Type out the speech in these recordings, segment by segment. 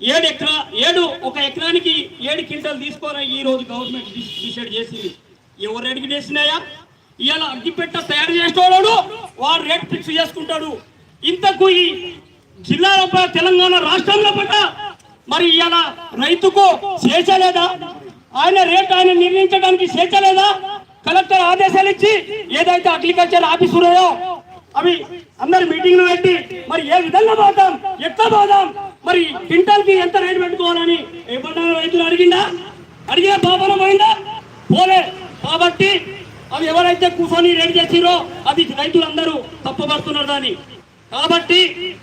ఏడు ఎకరా ఏడు ఒక ఎకరానికి ఏడు క్వింటల్ తీసుకోవాలని ఈ రోజు గవర్నమెంట్ డిసైడ్ చేసింది. ఎవరు రెడీ చేసినాయా? ఇవాళ అడ్డిపెట్ట తయారు చేసేవాడు వాడు రేట్ ఫిక్స్ చేసుకుంటాడు. ఇంతకు ఈ జిల్లాలో తెలంగాణ రాష్ట్రంలో పట్ట మరి ఇవాళ రైతుకు స్వేచ్ఛ ఆయన రేట్ ఆయన నిర్ణయించడానికి చేర్చలేదా? కలెక్టర్ ఆదేశాలు ఇచ్చి ఏదైతే అగ్రికల్చర్ ఆఫీస్ ఉన్నాయో అవి అందరు మీటింగ్లు పెట్టి మరి ఏ విధంగా పోతాం? ఎట్లా పోదాం మరి క్వింటాల్కి ఎంత రేటు పెట్టుకోవాలని ఏమన్నా రైతులు అడిగిందా? అడిగే పాపన పోయిందా? పోలే. కాబట్టి అవి ఎవరైతే కూర్చొని రెడీ చేసిరో అది రైతులందరూ తప్పబడుతున్నారు దాన్ని. కాబట్టి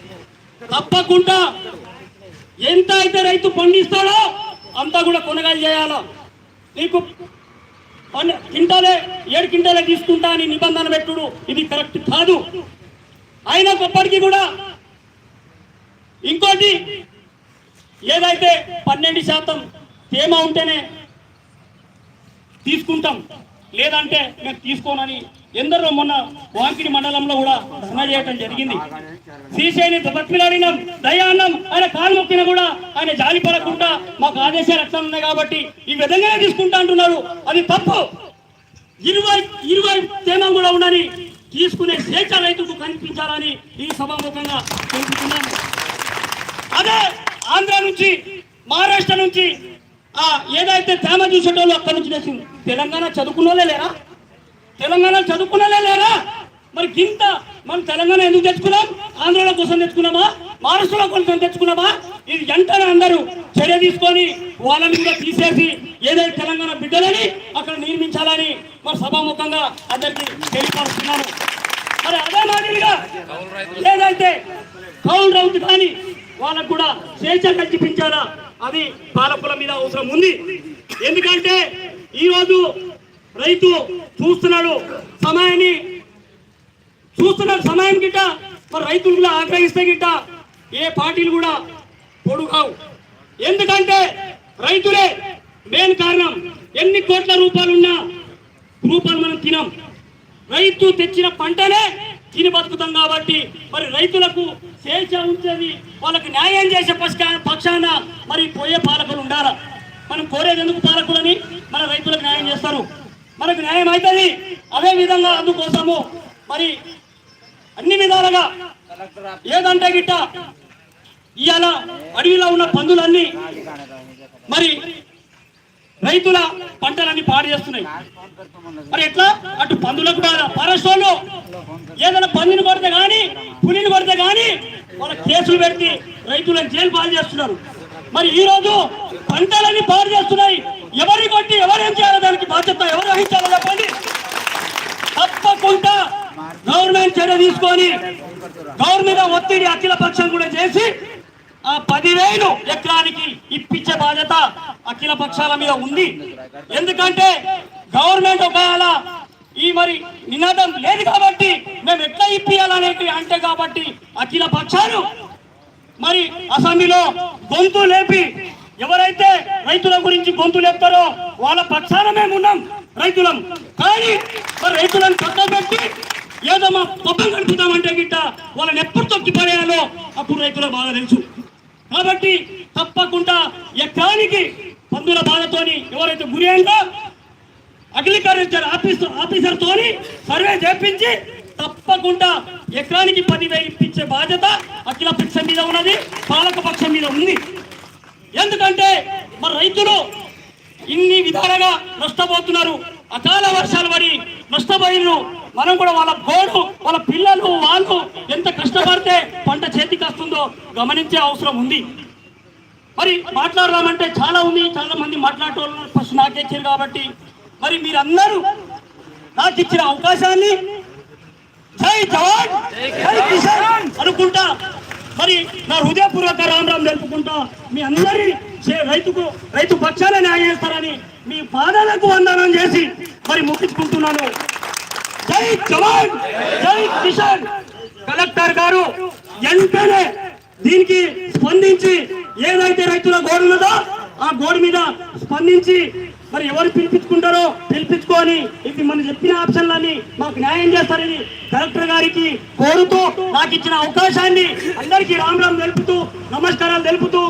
తప్పకుండా ఎంత అయితే రైతు పండిస్తాడో అంతా కూడా కొనగాలి చేయాలా? నీకు పన్నె- క్వింటాలే ఏడు క్వింటాలే తీసుకుంటా అని నిబంధన పెట్టుడు. ఇది కరెక్ట్ కాదు. అయినప్పటికీ కూడా ఇంకోటి ఏదైతే పన్నెండు శాతం తేమ ఉంటేనే తీసుకుంటాం లేదంటే మేము తీసుకోనని ఎందరో మొన్న వాంకిడి మండలంలో కూడా ధర్నా చేయటం జరిగింది. శ్రీశైలి బతిమిలాడినాం దయాన్నం ఆయన కాలు మొక్కిన కూడా ఆయన జాలి పడకుండా మాకు ఆదేశాలు ఎట్లా ఉన్నాయి కాబట్టి ఈ విధంగానే తీసుకుంటా అంటున్నారు. అది తప్పు. ఇరవై ఇరవై తేమ కూడా ఉండని తీసుకునే స్వేచ్ఛ రైతుకు కనిపించాలని ఈ సభాముఖంగా తెలుపుతున్నాను అదే ఆంధ్ర నుంచి మహారాష్ట్ర నుంచి ఆ ఏదైతే తేమ చూసేటోళ్ళు అక్కడి నుంచి తెచ్చింది? తెలంగాణ చదువుకున్నోళ్ళే లేరా? తెలంగాణ చదువుకున్నోళ్ళే లేరా? మరి గింత మనం తెలంగాణ ఎందుకు తెచ్చుకున్నాం? ఆంధ్రలో కోసం తెచ్చుకున్నామా? మహారాష్ట్రలో కోసం తెచ్చుకున్నామా? ఇది ఎంటనే అందరూ చర్య తీసుకొని వాళ్ళని కూడా తీసేసి ఏదైతే తెలంగాణ బిడ్డలని అక్కడ నిర్మించాలని మరి సభాముఖంగా అందరికీ తెలియపరుస్తున్నాను. మరి అదే మాదిరిగా ఏదైతే కౌలు రౌతు కానీ వాళ్ళకు కూడా స్వేచ్ఛ కల్పించారా? అది పాలకుల మీద అవసరం ఉంది. ఎందుకంటే ఈరోజు రైతు చూస్తున్నాడు సమయాన్ని చూస్తున్నాడు సమయం గిట్ట మరి రైతులు కూడా ఆగ్రహిస్తే గిట్ట ఏ పార్టీలు కూడా పొడుగావు. ఎందుకంటే రైతులే మెయిన్ కారణం. ఎన్ని కోట్ల రూపాయలున్నా రూపాయలు మనం తినాం. రైతు తెచ్చిన పంటనే తిని బతుకుతాం కాబట్టి మరి రైతులకు స్వేచ్ఛ ఉంచేది వాళ్ళకి న్యాయం చేసే పక్షా- పక్షాన మరి పోయే పాలకులు ఉండాలా? మనం కోరేది ఎందుకు పాలకులని? మన రైతులకు న్యాయం చేస్తారు. మనకు న్యాయం అవుతుంది అదే విధంగా అందుకోసము మరి అన్ని విధాలుగా ఏదంటే గిట్ట ఇవాళ అడవిలో ఉన్న పందులన్నీ మరి రైతుల పంటలన్నీ పాడు చేస్తున్నాయి. మరి ఎట్లా? అటు పందులకు బాధ ఫారెస్ట్ వాళ్ళు ఏదైనా పందిని కొడితే కానీ పులిని కొడితే కానీ వాళ్ళ కేసులు పెట్టి రైతులను జైలు పాలు చేస్తున్నారు. మరి ఈ రోజు పంటలన్నీ పాడు చేస్తున్నాయి. ఎవరిని కొట్టి ఎవరేం చేయాలి దానికి బాధ్యత ఎవరు వహించాలో చెప్పండి. తప్పకుండా గవర్నమెంట్ చర్య తీసుకొని గవర్నమెంట్ ఒత్తిడి అఖిల పక్షం కూడా చేసి ఆ పదివేలు ఎకరానికి ఇప్పించే బాధ్యత అఖిల పక్షాల మీద ఉంది. ఎందుకంటే గవర్నమెంట్ ఒకవేళ ఈ మరి నినాదం లేదు కాబట్టి మేము ఎట్లా ఇప్పియాలనేది అంటే కాబట్టి అఖిల పక్షాలు మరి అసెంబ్లీలో గొంతు లేపి ఎవరైతే రైతుల గురించి గొంతు లేపుతారో వాళ్ళ పక్షాన మేము ఉన్నాం రైతులం. కానీ మరి రైతులను పక్కన పెట్టి ఏదో మా పబ్బం గడుపుతామంటే గిట్ట వాళ్ళని ఎప్పుడు తొక్కి పడేయాలో అప్పుడు రైతుల బాధ తెలుసు. కాబట్టి తప్పకుండా ఎకరానికి పందుల బాధతోని ఎవరైతే గురి అయిందో అగ్రికల్చర్ ఆఫీసర్ ఆఫీసర్తో సర్వే చేపించి తప్పకుండా ఎకరానికి పదివేలు ఇప్పించే బాధ్యత అఖిల పక్షం మీద ఉన్నది పాలక పక్షం మీద ఉంది. ఎందుకంటే మన రైతులు ఇన్ని విధాలుగా నష్టపోతున్నారు. అకాల వర్షాలు పడి నష్టపోయిన మనం కూడా వాళ్ళ గోడు వాళ్ళ పిల్లలు వాళ్ళు ఎంత కష్టపడితే పంట చేతికి వస్తుందో గమనించే అవసరం ఉంది. మరి మాట్లాడదామంటే చాలా ఉంది. చాలా మంది మాట్లాడేవాళ్ళు ఫస్ట్ నాకే ఇచ్చారు కాబట్టి. మరి మీరందరూ నాకు ఇచ్చిన అవకాశాన్ని జై జవాన్ జై కిసాన్ అనుకుంటా. మరి నా హృదయపూర్వక రామ్ రామ్ తెలుపుకుంటా మీ అందరి చే- రైతుకు రైతు పక్షాన న్యాయం చేస్తారని మీ పాదాలకు వందనం చేసి మరి ముగించుకుంటున్నాను. జై జవాన్ జై కిషన్ కలెక్టర్ గారు వెంటనే దీనికి స్పందించి ఏదైతే రైతుల గోడు ఉన్నదో ఆ గోడు మీద స్పందించి మరి ఎవరు పిలిపించుకుంటారో పిలిపించుకొని ఇది మనం చెప్పిన ఆప్షన్లన్నీ మాకు న్యాయం చేస్తారని కలెక్టర్ గారికి కోరుతూ నాకు ఇచ్చిన అవకాశాన్ని అందరికీ రామ్ రామ్ తెలుపుతూ నమస్కారాలు తెలుపుతూ